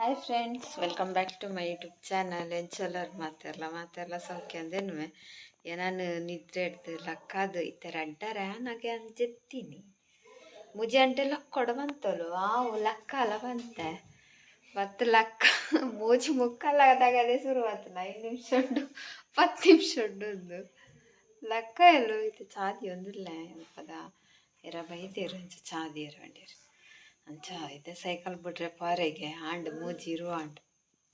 Hi friends welcome back to my YouTube channel ಎಂಚಲರ್ ಮಾತೆಲ್ಲ ಮಾತೆಲ್ಲ ಸೌಖ್ಯ ಅಂದೇನುವೆ ಏನಾನು ನಿದ್ರೆ ಹಿಡ್ದು ಲಕ್ಕಾದು ಈ ಥರ ಅಡ್ಡಾರೆ? ನನಗೆ ಅಂಜೆತ್ತೀನಿ. ಮುಜೆ ಲಕ್ಕ ಕೊಡವಂತಲು ಆವು, ಲಕ್ಕ ಅಲ್ಲ ಬಂತೆ ಮತ್ತು ಲಕ್ಕ, ಮೋಜು ಮುಕ್ಕಲ್ಲಾಗದಾಗ ಅದೇ ಶುರು ಆತನ ಐದು ನಿಮಿಷ ಉಂಡು ಪತ್ತು ನಿಮಿಷ ಉಂಡು ಲಕ್ಕ ಎಲ್ಲೋ ಇದು ಚಾದಿ ಒಂದಿಲ್ಲ. ಪದ ಎರ ಬೈದಿರು ಚಾದಿ ಎರವಂಡೇರು ಅಂಚ, ಇದೆ ಸೈಕಲ್ ಬಿಟ್ರೆ ಪಾರೆಗೆ ಆಂಡ್ ಮೂಜಿ ಇರುವ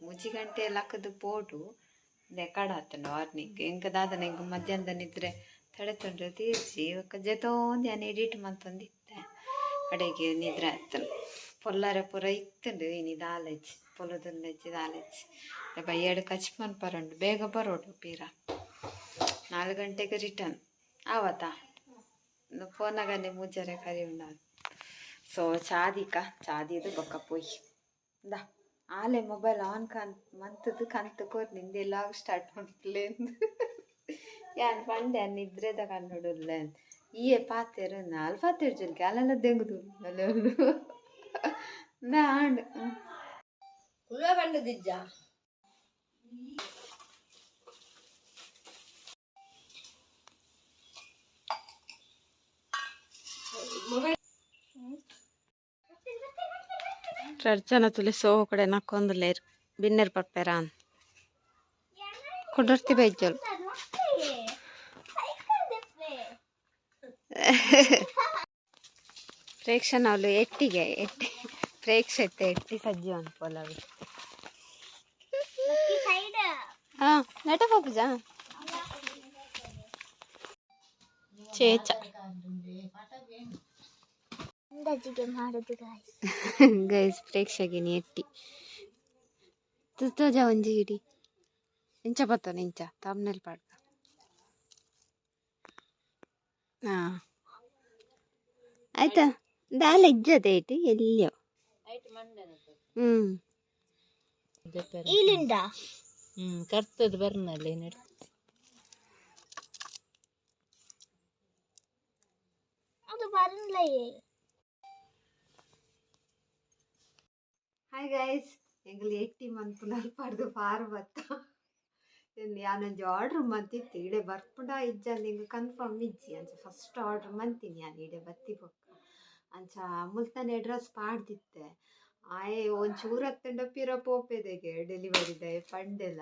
ಮೂಜಿ ಗಂಟೆ ಲಕ್ಕದ ಪೋಟು ಲೆಕ್ಕಾಡತ್ತಂಡ ವಾರ್ನಿಂಗ್ ಇಂಕ ದಾದನ ಇಂಕ ಮಧ್ಯಾಹ್ನದ ನಿದ್ರೆ ತಡೆ ತೊಂದ್ರೆ ತೀರ್ಸಿ ಬೊಕ ಜೊತೊಂದು ನಾನು ಎಡಿಟ್ ಮಂತೊಂದಿತ್ತೆ ಅಡೆಗೆ ನಿದ್ರೆ ಆತನು ಪೊಲ್ಲಾರೆ ಪೂರ ಇತ್ತಂಡು ಇನಿದು ಆಲಜ್ಜಿ ಪೊಲದೊಂದಜ್ಜಿ ಬೈ ಎರಡು ಕಚ್ ಮನ್ಪರಂಡು ಬೇಗ ಬರೋಡು ಪೀರ. ನಾಲ್ಕು ಗಂಟೆಗೆ ರಿಟರ್ನ್ ಆವತ್ತಾ? ಫೋನಾಗನೆ ಮೂಜರೆ ಕರಿ ಉಂಡ ಸೊ ಚಾದಿಕ ಚಾದಿದು ಬೊಕ್ಕ ಪೊಯ್. ದ ಆಲೆ ಮೊಬೈಲ್ ಆನ್ ಕಾನ್ ಮಂತದ್ದು ಕಂತು ಕೋರ್ ನಿಂದೆ ಲಾಗ್ ಸ್ಟಾರ್ಟ್ ಮಾಡ್ಲೇ ಯಾನ್ ಪಂಡೆ ನಿದ್ರೆದ ಕಣ್ಣುಡುಲ್ಲ ಈಯೆ ಪಾತೆರು ನಾಲ್ ಪಾತೆರು ಜೊಲ್ಗೆ ಅಲ್ಲೆಲ್ಲ ದೆಂಗುದು. ಅಲ್ಲೆಲ್ಲ ನಾ ಆಂಡ್ ಕುಲ ಬಂಡದಿಜ್ಜ ರರ್ಜನ ತುಲಿ ಸೋ ಕಡೆ ನಕ್ಕೊಂದುಲೇರು ಬಿನ್ನೆರ್ ಪಪ್ಪೆರಾನ್ ಕುಡರ್ತಿ ಬೈಜೋಲ್ ಪ್ರೇಕ್ಷಣಗಳು ಎಟ್ಟಿಗೆ ಎಟ್ಟಿ ಪ್ರೇಕ್ಷತೆ ಎಟ್ಟಿ ಸಜ್ಜು ಅನ್ಪೋಲವಿ ಹಾ ನಟ ಪೂಜಾ ಚೇಚ ಅಂದಾಜಿಗೆ ಮಾಡುದು ಗಾಯ್ಸ್ ಗೈಸ್ ಪ್ರೇಕ್ಷಗಿನಿ ಎಟ್ಟಿ ತುಸ್ತೋಜ ಒಂಜಿ ಗಿಡಿ ಇಂಚ ಬತ್ತ ನಿಂಚ ತಮ್ನೆಲ್ ಪಾಡ್ಕ. ಹಾ. ಆಯ್ತಾ? ದಾಲ ಇಜ್ಜದೆ ಇಟ್ಟು ಎಲ್ಲಿಯೋ. ಹ್ಮ್. ಇಲ್ಲಿಂದ? ಹ್ಮ್ ಕರ್ತದ ಬರ್ನಲ್ಲಿ ನಡಿ ಅದು ಬರಲೇ ಹಾಯ್ ಗೈಸ್ ಎಂಗ್ಲು ಎಟ್ಟಿ ಮನ್ಪುನಲ್ ಪಡ್ದು ಪಾರ್ ಬತ್ತ. ಯಾನೊಂಜಿ ಆರ್ಡ್ರ್ ಮಂತಿತ್ತು ಇಡೆ ಬರ್ಪುಡ ಇಜ್ಜ ನಿಂಗೆ ಕನ್ಫರ್ಮ್ ಇಜ್ಜಿ ಅಂಚ. ಫಸ್ಟ್ ಆರ್ಡ್ರ್ ಮಂತೀನಿ ನಾನು ಇಡೆ ಬತ್ತಿ ಬೊಕ್ಕ ಅಂಚ ಮುಲ್ತಾನೆ ಅಡ್ರೆಸ್ ಪಾಡ್ದಿತ್ತೆ. ಆಯೆ ಒಂಚೂರು ಹತ್ತಂಡ ಪಿರ ಪೋಪೆದೆಗೆ ಡೆಲಿವರಿದೆ ಪಂಡೆಲ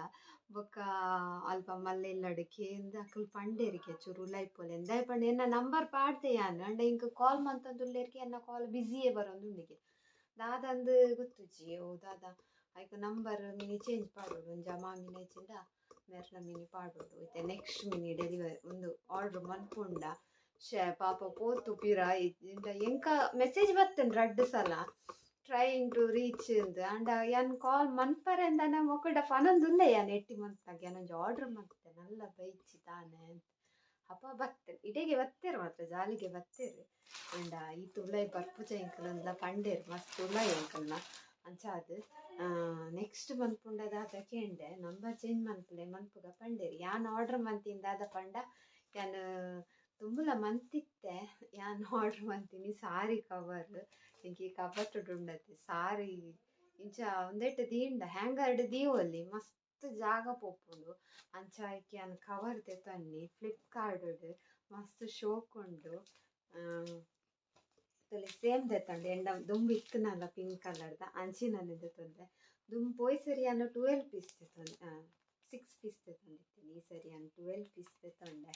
ಬೊಕ್ಕ ಅಲ್ಪ ಮಲ್ಲೆಲ್ಲಡು ಇಂದ ಅಕಲ್ ಪಂಡೇರಿಗೆ ಚೂರು ಲೈಪೊಲೆ ಎಂದಾಯ್ ಪಂಡ, ಎನ್ನ ನಂಬರ್ ಪಾಡ್ದೆ ಯಾನ್? ಅಂಡ ಇಂಕ ಕಾಲ್ ಮಂತಂದುಲ್ಲೇರ್ಗೆ ಎನ್ನ ಕಾಲ್ ಬಿಸಿಯೇ ಬರೋಂದುಂಡಿಗೆ ದಾದಂದು ಗೊತ್ತುಜಿ ಓ ದಾದ ಐಕ ನಂಬರ್ ಮಿನಿ ಚೇಂಜ್ ಪಾಡೋಡು ಒಂಜ ಮಾಮಿನ ಹೆಚ್ಚಿಂದ ಮೆರ್ನ ಮಿನಿ ಪಾಡೋಡು ಇತ್ತೆ ನೆಕ್ಸ್ಟ್ ಮಿನಿ ಡೆಲಿವರಿ ಒಂದು ಆರ್ಡ್ರ್ ಮನ್ಪುಂಡ ಶೇ ಪಾಪ ಪೋತು ಪಿರ ಇಂದ ಎಂಕ ಮೆಸೇಜ್ ಬತ್ತನ್ ರಡ್ಡು ಸಲ ಟ್ರೈಂಗ್ ಟು ರೀಚ್ ಅಂದ್ ಅಂಡ ಯಾನ್ ಕಾಲ್ ಮನ್ಪರೆ ಅಂದ ನಾ ಮೊಕಲ್ಡ ಫನೊಂದುಲ್ಲ ಯಾನ್ ಎಟ್ಟಿ ಮಂತಾಗ ಯಾನೊಂಜಿ ಆರ್ಡ್ರ್ ಮಂತೆ ನಲ್ಲ ಬೈಚಿ ತಾನೆ ಅಂತ ಅಪ್ಪ ಬತ್ತೇನೆ ಇಡೆಗೆ ಬತ್ತೇರು ಮಾತ್ರ, ಜಾಲಿಗೆ ಬತ್ತೇರು. ಅಂಡ ಈ ತುಳೈ ಬರ್ಪುಜ ಎಂಕಲಂದ ಪಂಡೇರು, ಮಸ್ತ್ ತುಳೈ ಎಂಕಲ್ನ ಅಂಚಾದ್. ನೆಕ್ಸ್ಟ್ ಮನ್ಪುಂಡದಾದ ಕೇಂಡೆ, ನಂಬರ್ ಚೇಂಜ್ ಮನ್ಪುಲೆ, ಮನ್ಪುಗ ಪಂಡೇರು. ಯಾನ್ ಆರ್ಡರ್ ಮಂತಿಂದ ಅದ ಪಂಡ, ಯಾನ್, ತುಂಬಲ ಮಂತಿತ್ತೆ, ಯಾನ್ ಆರ್ಡರ್ ಮಂತೀನಿ ಸಾರಿ ಕವರ್ ಇಂಕಿ ಉಂಡತೆ, ಸಾರಿ, ಇಂಚ ಒಂದೆಟ್ಟು ದೀಂಡ, ಹ್ಯಾಂಗರ್ಡ್ ದೀವಲ್ಲಿ, ಮಸ್ತ್ ಜಾಗ ಪೋಪುಂಡು. ಅಂಚ ಆಯ್ಕೆ ಅನ್ ಕವರ್ ತನ್ನಿ ಫ್ಲಿಪ್ಕಾರ್ಟ್ ಮಸ್ತ್ ಶೋಕುಂಡು ತಲೆ ಸೇಮ್ ತೆತ್ತಂಡು ಎಂಡ, ದುಂಬು ಇಕ್ಕನಲ್ಲ ಪಿಂಕ್ ಕಲರ್ದ ಅಂಚಿನಲ್ಲಿ ತಂದೆ. ದುಂಬು ಪೋಯ್ ಸರಿ ಅನ್ನ ಟ್ವೆಲ್ ಪೀಸ್ ತೆತ್ತಂದೆ ಸಿಕ್ಸ್ ಪೀಸ್ ತೆತ್ತಂದಿತ್ತೀನಿ ಈ ಸರಿ ಅನ್ನು ಟ್ವೆಲ್ ಪೀಸ್ ತಂಡೆ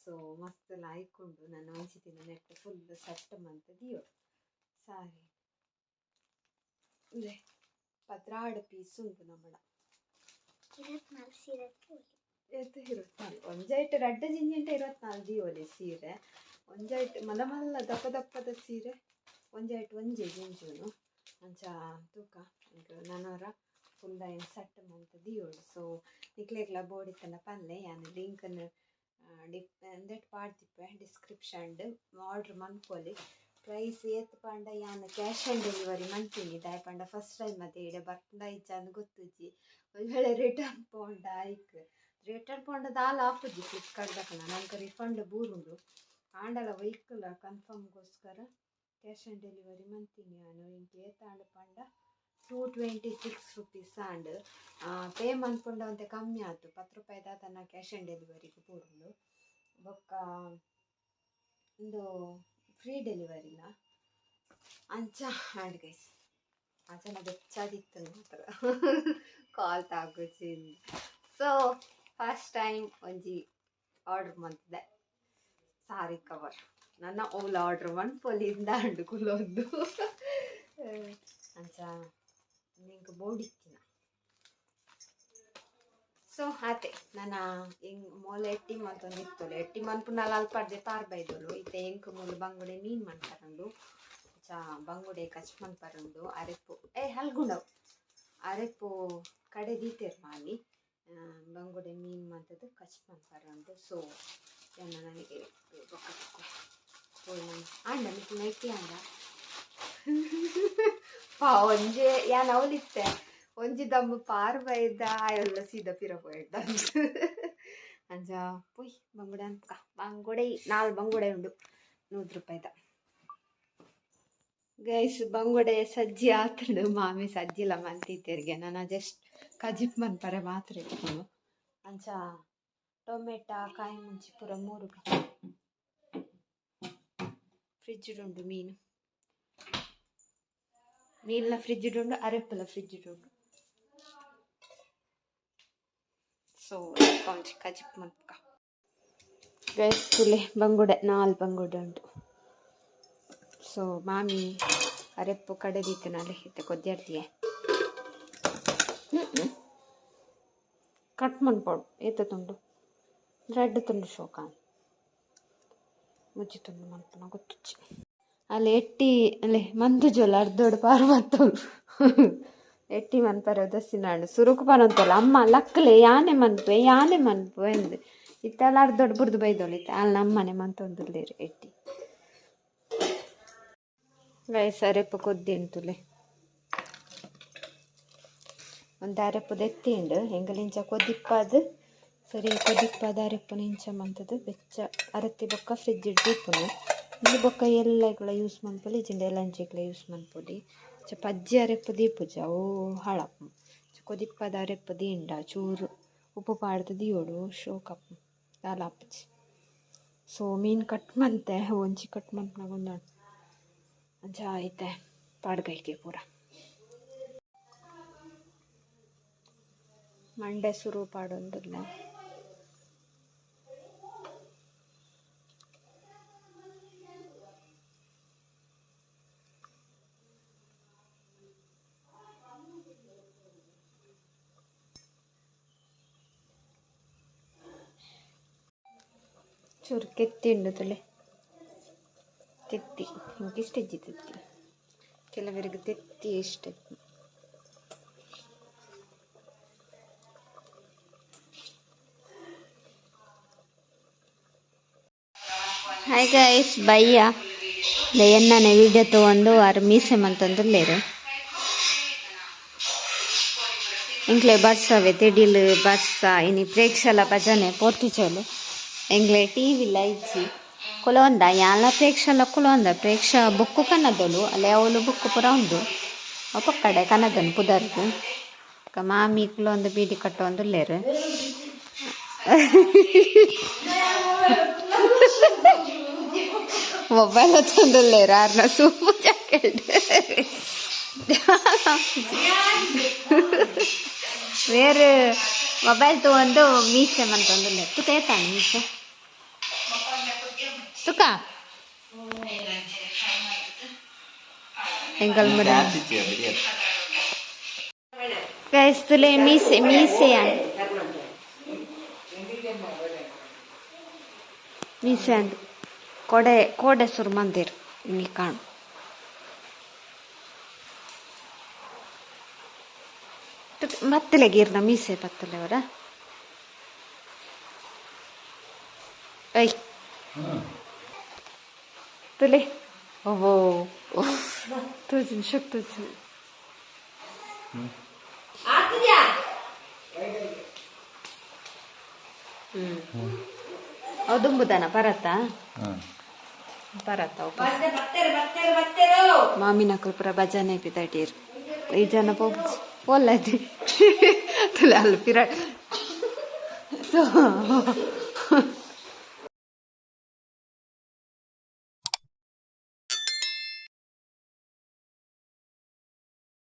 ಸೊ ಮಸ್ತ್ ಲಾಯ್ಕೊಂಡು ನಾನು ಒಂಚಿತಿನ ನೆಟ್ ಫುಲ್ ಸೆಟ್ ಮಂತ್ ದಿಯೋ. ಸಾರಿ. ಪತ್ರಾಡು ಪೀಸ್ ಉಂಟು ನಮ್ಮಡ. ಇರತ್ನಾಲ್ಕು ಒಂಜಾಯ್ಟ್ ರಡ್ಡ ಜಿಂಜಿಂಟ ಇರುವತ್ನಾಲ್ಕು ದಿಯೋಲಿ ಸೀರೆ. ಒಂಜೈಟ್ ಮಲ್ಲ ಮಲ್ಲ ದಪ್ಪ ದಪ್ಪದ ಸೀರೆ. ಒಂಜೈಟ್ ಒಂಜೆ ಜಿಂಜುನು. ಒಂಚ ತೂಕ ನನವರ ಫುಲ್ ಏನು ಸಟ್ ಮಂತ ದಿಯೋಳು ಸೊ ನಿಕ್ಲೆಗ್ಲ ಬೋಡಿತ್ತಲ್ಲ ಪಲ್ಲೆ, ಯಾನು ಲಿಂಕನ್ನು ಡಿಪ್ ಎಂದೆಟ್ ಪಾಡ್ತಿಪ್ಪೆ ಡಿಸ್ಕ್ರಿಪ್ಷನ್ ಆರ್ಡ್ರ್ ಮನ್ಪೊಲಿ ಪ್ರೈಸ್ ಏತ್ ಪಂಡ, ಯಾನ್ ಕ್ಯಾಶ್ ಆನ್ ಡೆಲಿವರಿ ಮಂತಿನಿ. ದಾಯ್ ಪಂಡ ಫಸ್ಟ್ ಟೈಮ್ ಮತ್ತೆ ಇಡೆ ಬರ್ಪುಂಡ ಇಜ್ಜ ಗೊತ್ತುಜ್ಜಿ. ವೇಳೆ ರಿಟರ್ನ್ ಪೋಂಡ ಐಕ್ ರಿಟರ್ನ್ ಪೋಂಡ ದಾಲ ಆಪುಜಿ ಫ್ಲಿಪ್ಕಾರ್ಟ್ ದಕ್ಕನ ನಮ್ಗೆ ರಿಫಂಡ್ ಬೂರುಂಡು ಆಂಡಲ ವೈಕಲ್ ಕನ್ಫರ್ಮ್ಗೋಸ್ಕರ ಕ್ಯಾಶ್ ಆನ್ ಡೆಲಿವರಿ ಮಂತೀನಿ ನಾನು. ಇಂಕೆ ಏತಾಂಡ ಪಂಡ two twenty six rupees and pay ಮನ್ಪುಂಡ ಒಂತೆ ಕಮ್ಮಿ ಆಯ್ತು. ಪತ್ತು ರೂಪಾಯಿ ದಾತನ ಕ್ಯಾಶ್ ಆನ್ ಡೆಲಿವರಿಗೆ ಬೂರುಂಡು ಬೊಕ್ಕ ಒಂದು ಫ್ರೀ ಡೆಲಿವರಿನ ಅಂಚ ಆ್ಯಂಡ್ ಗೈಸ್ ಅಂಚನ ಬೆಚ್ಚಾದಿತ್ತು ಮಾತ್ರ ಕಾಲ್ ತಾಗುಚಿ ಸೊ ಫಸ್ಟ್ ಟೈಮ್ ಒಂಜಿ ಆರ್ಡ್ರ್ ಮಾಡ್ತಿದ್ದೆ ಸಾರಿ ಕವರ್ ನನ್ನ ಓಲ್ ಆರ್ಡ್ರ್ ಮನ್ಪೊಲಿಂದ ಪೊಲಿಯಿಂದ ಕುಲೊಂದು ಅಂಚ, ನಿಂಗೆ ಬೋಡಿಕ್ಕಿನ ಸೊ ಆತೆ ನನ್ನ ಹೆಂಗ್ ಮೊಲ ಎಟ್ಟಿ ಮಂತೊಂದು ಇತ್ತೊಲು ಎಟ್ಟಿ ಮನ್ಪುನಲ ಅಲ್ಪಾಡ್ದೆ ಪಾರ್ ಬೈದೊಲು ಇತ್ತೆ ಎಂಕ್ ಮೂಲು ಬಂಗುಡೆ ಮೀನ್ ಮನ್ಪರಂಡು ಚಾ ಬಂಗುಡೆ ಕಚ್ ಪರಂದು ಅರೆಪು ಏ, ಹಲ್ಗುಂಡವು. ಅರೆಪ್ಪು ಕಡೆ ದೀತೆರ್ ಮಾಲಿ. ಬಂಗುಡೆ ಮೀನ್ ಮಂತದ್ದು ಕಚ್ಮನ್ ಪರಂದು ಸೊ ಎನ್ನ ನನಗೆ ಆಂಡ ಮಿಟ್ಟು ನೈಟಿ ಆಂಡ. ಪಾ, ಒಂಜೆ ಯಾನ್ ಅವಲಿತ್ತೆ. ಒಂಜಿ ದಮ್ಮ ಪಾರ್ ಬೈದ ಎಲ್ಲ ಸೀದಾ ಪಿರ ಬೈದ ಅಂಜ, ಪುಯ್, ಬಂಗುಡೆ ಅನ್ಕ ಬಂಗುಡೆ, ನಾಲ್ ಬಂಗುಡೆ ಉಂಡು. ನೂರು ರೂಪಾಯಿದ. ಗೈಸ್ ಬಂಗುಡೆ ಸಜ್ಜಿ ಆತಂಡು ಮಾಮಿ ಸಜ್ಜಿಲ ಮಂತಿತ್ತೇರಿಗೆ ನಾನು ಜಸ್ಟ್ ಕಜಿಪ್ ಮನ್ಪರೆ ಮಾತ್ರ ಇಟ್ಕೊಂಡು ಅಂಚ ಟೊಮೆಟೊ ಕಾಯಿ ಮುಂಚಿ ಪೂರ ಮೂರು ಫ್ರಿಜ್ ಉಂಡು ಮೀನು ನೀಲ್ನ ಫ್ರಿಜ್ ಉಂಡು ಅರೆಪ್ಪಲ ಫ್ರಿಜ್ ಉಂಡು ಸೊ ಒಂಚಿ ಕಜಿಪ್ ಮನ್ಪಕ ಗೈಸ್ ತುಲೆ ಬಂಗುಡೆ ನಾಲ್ ಬಂಗುಡೆ ಉಂಟು ಸೊ ಮಾಮಿ ಅರೆಪ್ಪು ಕಡೆದಿತ್ತನಲ್ಲಿ ಇತ್ತೆ ಕೊದ್ಯಾಡ್ತೀಯ ಕಟ್ ಮಾಡ್ಬೋದು ಏತ ತುಂಡು. ರೆಡ್ ತುಂಡು ಶೋಕ. ಮುಜ್ಜಿ ತುಂಡು ಮಂತನ ಗೊತ್ತುಚ್ಚಿ ಅಲ್ಲಿ ಎಟ್ಟಿ, ಅಲ್ಲಿ ಮಂದು ಜೋಲ ಅರ್ಧೋಡು ಪಾರು ಮತ್ತೋಳು ಎಟ್ಟಿ ಮನ್ಪರ ದಸಿನಾಡು ಸುರುಕು ಪನಂತಲ್ಲ ಅಮ್ಮ, ಲಕ್ಕಲೆ, ಯಾನೆ ಮನ್ಪೆ ಯಾನೆ ಮನ್ಪು ಎಂದು. ಇತ್ತೆಲ್ಲ ಅರ್ಧೋಡು ಬುಡ್ದು ಬೈದೋಳು ಇತ್ತೆ, ಅಲ್ಲಿ ನಮ್ಮನೆ ಮಂತೊಂದುಲ್ಲೇರು ಎಟ್ಟಿ. ಅರೆಪ್ಪು ಕೊದ್ದಿಂಟುಲೆ ಒಂದು ಅರೆಪ್ಪು ದೆತ್ತಿಂಡು ಎಂಗಲಿಂಚ ಕೊದ್ದಿಪ್ಪದು, ಸರಿ ಕೊದ್ದಿಪ್ಪದ ಅರೆಪ್ಪು ಇಂಚ ಮಂತದು, ಬೆಚ್ಚ ಅರತಿ ಬೊಕ್ಕ ಫ್ರಿಜ್ ಇಡ್ದಿಪ್ಪುನು ಇಲ್ಲಿ ಬೊಕ್ಕ ಎಲ್ಲಗಳ ಯೂಸ್ ಮನ್ಪೊಲಿ ಇಜಿಂಡ ಲಂಚಿಗಳ ಯೂಸ್ ಮನ್ಪೊಲಿ ಚ ಪಜ್ಜಿ ಅರೆಪ್ಪು ದೀಪುಜ, ಓ ಹಳಪ್ಪು. ಚ ಕೊದಿಪ್ಪದ ದಿ ದೀಂಡ, ಚೂರು. ಉಪ್ಪು ಪಾಡ್ದು ದಿಯೋಡು ಶೋಕಪ್ಪು. ದಾಲಾಪುಜಿ. ಸೊ ಮೀನು ಕಟ್ ಮಂತೆ, ಒಂಚಿ ಕಟ್ ಮಂತ್ನಾಗೊಂದು ಅಂಚ ಐತೆ ಪಾಡ್ಗೈಕೆ ಪೂರ. ಮಂಡೆ ಸುರು ಪಾಡೊಂದಿಲ್ಲ. ಚೂರು ಕೆತ್ತಿ ಉಂಡು ತಲೆ ತೆತ್ತಿ. ಇಷ್ಟ ಇಜ್ಜಿ ತೆತ್ತಿ. ಕೆಲವರಿಗೆ ತೆತ್ತಿ ಇಷ್ಟ ಹಾಯ್ ಗೈಸ್ ಬಯ್ಯ ಎನ್ನನೆ ವಿಡಿಯೋ ತಗೊಂಡು ಆರು ಮೀಸೆ ಮಂತಂದುಲ್ಲೇರು ಎಂಕ್ಲೆ ಬರ್ಸವೆ ತಿಡಿಲು ಬರ್ಸ ಇನಿ ಪ್ರೇಕ್ಷಲ ಭಜನೆ ಪೋರ್ತಿಚೋಲು ಎಂಗ್ಲೆ ಟಿ ವಿ ಇಜ್ಜಿ ಕುಲೊಂದ ಯಾಲ ಪ್ರೇಕ್ಷಲ ಕುಲೊಂದ ಪ್ರೇಕ್ಷ ಬುಕ್ಕು ಕನ್ನದೊಲು ಅಲ್ಲೇ ಅವಳು ಬುಕ್ಕು ಪುರ ಉಂಡು ಅಪ್ಪ ಕಡೆ ಕನ್ನದನು ಪುದರ್ದು ಅಕ್ಕ ಮಾಮಿ ಕುಲೊಂದು ಬೀಡಿ ಕಟ್ಟೊಂದುಲ್ಲೇರು ಮೊಬೈಲ್ ಹೊತ್ತೊಂದುಲ್ಲೇರು ಆರ್ನ ಸೂಪು ಜಾಕೆಟ್ வேறு ಮೊಬೈಲ್ ತಗೊಂಡು ಮೀಸೆ ಮಂತಂದಿಲ್ಲ ತುಕ ಏತಾನೆ ಮೀಸೆ ತುಕ ಎಂಗಲ್ ಮರ ಗೈಸ್ ತುಲೆ ಮೀಸೆ ಮೀಸೆ ಮೀಸೆ ಅಂದು ಕೊಡೆ ಕೋಡೆ ಸುರು ಮಂದಿರು ಇನ್ನಿ ಕಾಣು ಬತ್ತಲೆ ಗೀರ್ನ ಮೀಸೆ ಬತ್ತಲೆ ಅವರ ಐ ತುಲೆ ಓಹೋ ತುಜಿ ಶುಕ್ ತುಜಿ ಹ್ಮ್ ಅದುಂಬುದನ ಪರತ ಪರತ ಮಾಮಿನ ಕುಲ್ಪುರ ಭಜನೆ ಪಿತಟೀರ್ ಈ ಜನ ಪೋಪುಜಿ ಒಲ್ಲೈತಿ ತುಲೆ ಅಲ್ಲಿ ಪಿರಾಡ್